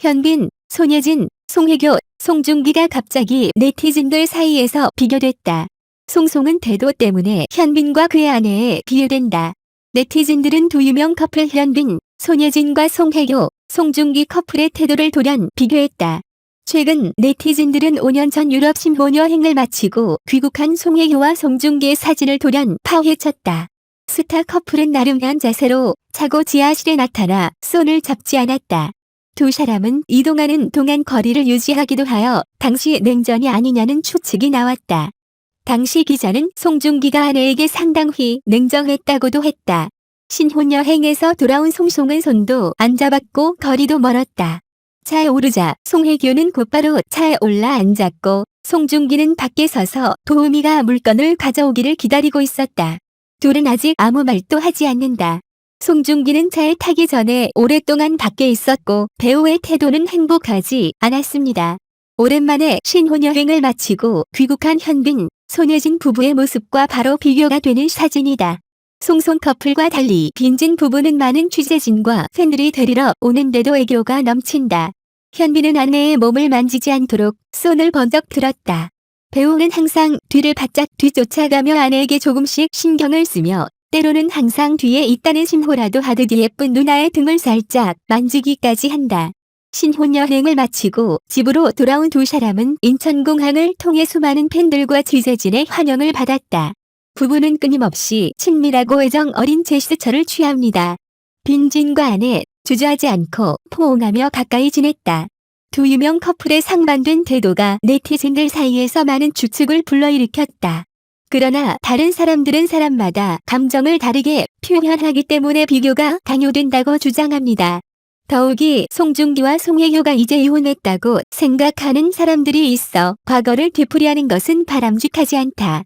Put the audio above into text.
현빈, 손예진, 송혜교, 송중기가 갑자기 네티즌들 사이에서 비교됐다. 송송은 태도 때문에 현빈과 그의 아내에 비유된다. 네티즌들은 두 유명 커플 현빈, 손예진과 송혜교, 송중기 커플의 태도를 돌연 비교했다. 최근 네티즌들은 5년 전 유럽 신혼 여행을 마치고 귀국한 송혜교와 송중기의 사진을 돌연 파헤쳤다. 스타 커플은 나름한 자세로 차고 지하실에 나타나 손을 잡지 않았다. 두 사람은 이동하는 동안 거리를 유지하기도 하여 당시 냉전이 아니냐는 추측이 나왔다. 당시 기자는 송중기가 아내에게 상당히 냉정했다고도 했다. 신혼여행에서 돌아온 송송은 손도 안 잡았고 거리도 멀었다. 차에 오르자 송혜교는 곧바로 차에 올라 앉았고 송중기는 밖에 서서 도우미가 물건을 가져오기를 기다리고 있었다. 둘은 아직 아무 말도 하지 않는다. 송중기는 차에 타기 전에 오랫동안 밖에 있었고 배우의 태도는 행복하지 않았습니다. 오랜만에 신혼여행을 마치고 귀국한 현빈, 손예진 부부의 모습과 바로 비교가 되는 사진이다. 송송 커플과 달리 빈진 부부는 많은 취재진과 팬들이 데리러 오는데도 애교가 넘친다. 현빈은 아내의 몸을 만지지 않도록 손을 번쩍 들었다. 배우는 항상 뒤를 바짝 뒤쫓아가며 아내에게 조금씩 신경을 쓰며 때로는 항상 뒤에 있다는 신호라도 하듯 예쁜 누나의 등을 살짝 만지기까지 한다. 신혼 여행을 마치고 집으로 돌아온 두 사람은 인천공항을 통해 수많은 팬들과 취재진의 환영을 받았다. 부부는 끊임없이 친밀하고 애정 어린 제스처를 취합니다. 빈진과 아내 주저하지 않고 포옹하며 가까이 지냈다. 두 유명 커플의 상반된 태도가 네티즌들 사이에서 많은 추측을 불러일으켰다. 그러나 다른 사람들은 사람마다 감정을 다르게 표현하기 때문에 비교가 강요된다고 주장합니다. 더욱이 송중기와 송혜교가 이제 이혼했다고 생각하는 사람들이 있어 과거를 되풀이하는 것은 바람직하지 않다.